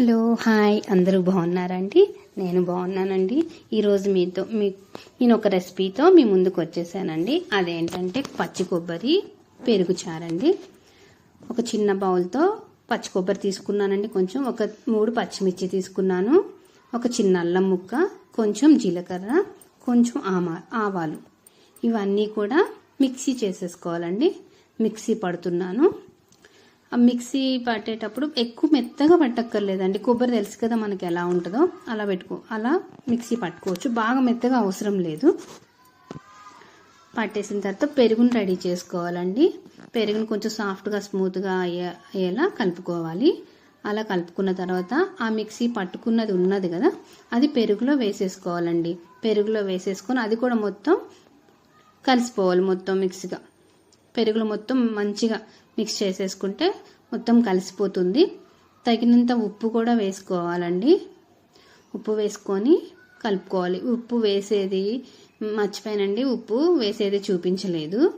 Hello hi. అందరూ బాగున్నారండి? నేను బాగున్నానండి. ఈరోజు మీతో మీ నేను ఒక రెసిపీతో మీ ముందుకు వచ్చేసానండి. అదేంటంటే పచ్చి కొబ్బరి పెరుగు చారండి. ఒక చిన్న బౌల్తో పచ్చి కొబ్బరి తీసుకున్నానండి. కొంచెం ఒక మూడు పచ్చిమిర్చి తీసుకున్నాను. ఒక చిన్న అల్లం ముక్క కొంచెం జీలకర్ర కొంచెం ఆమా ఆవాలు. ఇవన్నీ కూడా మిక్సీ చేసేసుకోవాలండి. మిక్సీ పడుతున్నాను. మిక్సీ పట్టేటప్పుడు ఎక్కువ మెత్తగా పట్టక్కర్లేదండి. కొబ్బరి తెలుసు కదా మనకి ఎలా ఉంటుందో అలా పెట్టుకో అలా మిక్సీ పట్టుకోవచ్చు. బాగా మెత్తగా అవసరం లేదు. పట్టేసిన తర్వాత పెరుగును రెడీ చేసుకోవాలండి. పెరుగును కొంచెం సాఫ్ట్గా స్మూత్గా అయ్యే అయ్యేలా కలుపుకోవాలి. అలా కలుపుకున్న తర్వాత ఆ మిక్సీ పట్టుకున్నది ఉన్నది కదా అది పెరుగులో వేసేసుకోవాలండి. పెరుగులో వేసేసుకొని అది కూడా మొత్తం కలిసిపోవాలి మొత్తం మిక్సీగా. పెరుగులు మొత్తం మంచిగా మిక్స్ చేసేసుకుంటే మొత్తం కలిసిపోతుంది. తగినంత ఉప్పు కూడా వేసుకోవాలండి. ఉప్పు వేసుకొని కలుపుకోవాలి. ఉప్పు వేసేది మర్చిపోయానండి. ఉప్పు వేసేది చూపించలేదు.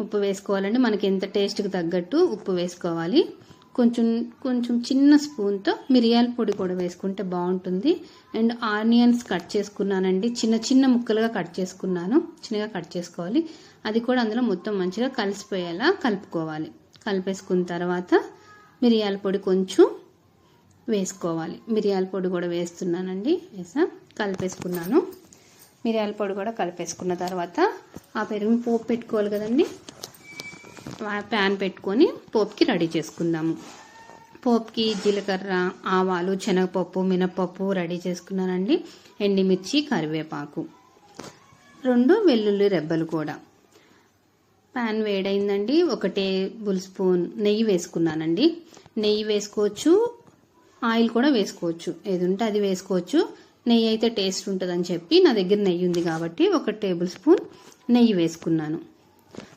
ఉప్పు వేసుకోవాలండి. మనకి ఎంత టేస్ట్కి తగ్గట్టు ఉప్పు వేసుకోవాలి. కొంచెం కొంచెం చిన్న స్పూన్తో మిరియాల పొడి కూడా వేసుకుంటే బాగుంటుంది. అండ్ ఆనియన్స్ కట్ చేసుకున్నానండి. చిన్న చిన్న ముక్కలుగా కట్ చేసుకున్నాను. చిన్నగా కట్ చేసుకోవాలి. అది కూడా అందులో మొత్తం మంచిగా కలిసిపోయేలా కలుపుకోవాలి. కలిపేసుకున్న తర్వాత మిరియాల పొడి కొంచెం వేసుకోవాలి. మిరియాల పొడి కూడా వేస్తున్నానండి. వేసా కలిపేసుకున్నాను. మిరియాల పొడి కూడా కలిపేసుకున్న తర్వాత ఆ పెరుగు పోపు పెట్టుకోవాలి కదండి. ప్యాన్ పెట్టుకొని పోపుకి రెడీ చేసుకుందాము. పోపుకి జీలకర్ర ఆవాలు శనగపప్పు మినపప్పు రెడీ చేసుకున్నానండి. ఎండిమిర్చి కరివేపాకు. రెండు వెల్లుల్లి రెబ్బలు కూడా. ప్యాన్ వేడైందండి. ఒక టేబుల్ స్పూన్ నెయ్యి వేసుకున్నానండి. నెయ్యి వేసుకోవచ్చు. ఆయిల్ కూడా వేసుకోవచ్చు. ఏది ఉంటే అది వేసుకోవచ్చు. నెయ్యి అయితే టేస్ట్ ఉంటుందని చెప్పి నా దగ్గర నెయ్యి ఉంది కాబట్టి ఒక టేబుల్ స్పూన్ నెయ్యి వేసుకున్నాను.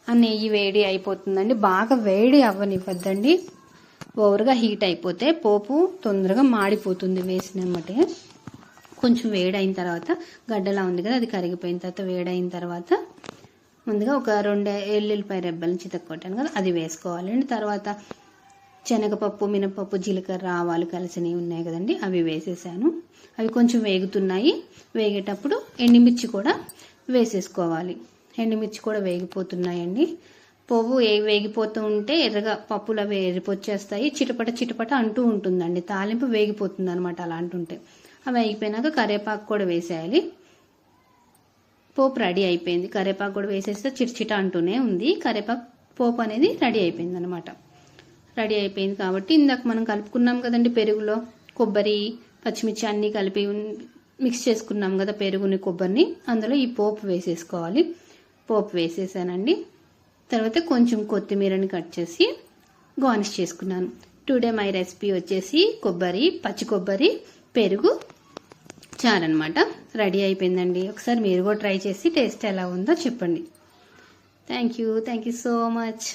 ఆ నెయ్యి వేడి అయిపోతుందండి. బాగా వేడి అవ్వనివ్వద్దండి. ఓవర్గా హీట్ అయిపోతే పోపు తొందరగా మాడిపోతుంది వేసినమ్మటే. కొంచెం వేడైన తర్వాత గడ్డలా ఉంది కదా అది కరిగిపోయిన తర్వాత వేడైన తర్వాత ముందుగా ఒక రెండు ఎల్లుల్లిపాయ రెబ్బలను చితక్కొట్టాను కదా అది వేసుకోవాలండి. తర్వాత శనగపప్పు మినపప్పు జీలకర్ర ఆవాలు కలిసినవి ఉన్నాయి కదండి అవి వేసేసాను. అవి కొంచెం వేగుతున్నాయి. వేగేటప్పుడు ఎండుమిర్చి కూడా వేసేసుకోవాలి. ఎండుమిర్చి కూడా వేగిపోతున్నాయండి. పువ్వు ఏ వేగిపోతూ ఉంటే ఎర్రగా పప్పులు అవి ఎరిపొచ్చేస్తాయి. చిటపట చిటపట అంటూ ఉంటుందండి. తాలింపు వేగిపోతుంది అనమాట అలా అంటుంటే అవి వేగిపోయినాక కరివేపాకు కూడా వేసేయాలి. పోపు రెడీ అయిపోయింది. కరివేపాకు కూడా వేసేస్తే చిటచిట అంటూనే ఉంది. కరివేపాకు పోపు అనేది రెడీ అయిపోయింది అనమాట రెడీ అయిపోయింది కాబట్టి ఇందాక మనం కలుపుకున్నాం కదండి పెరుగులో కొబ్బరి పచ్చిమిర్చి అన్నీ కలిపి మిక్స్ చేసుకున్నాం కదా పెరుగుని కొబ్బరిని. అందులో ఈ పోపు వేసేసుకోవాలి. పోపు వేసేసానండి. తర్వాత కొంచెం కొత్తిమీరని కట్ చేసి గార్నిష్ చేసుకున్నాను. టుడే మై రెసిపీ వచ్చేసి కొబ్బరి పచ్చి కొబ్బరి పెరుగు చారనమాట రెడీ అయిపోయిందండి. ఒకసారి మీరు కూడా ట్రై చేసి టేస్ట్ ఎలా ఉందో చెప్పండి. Thank you thank you so much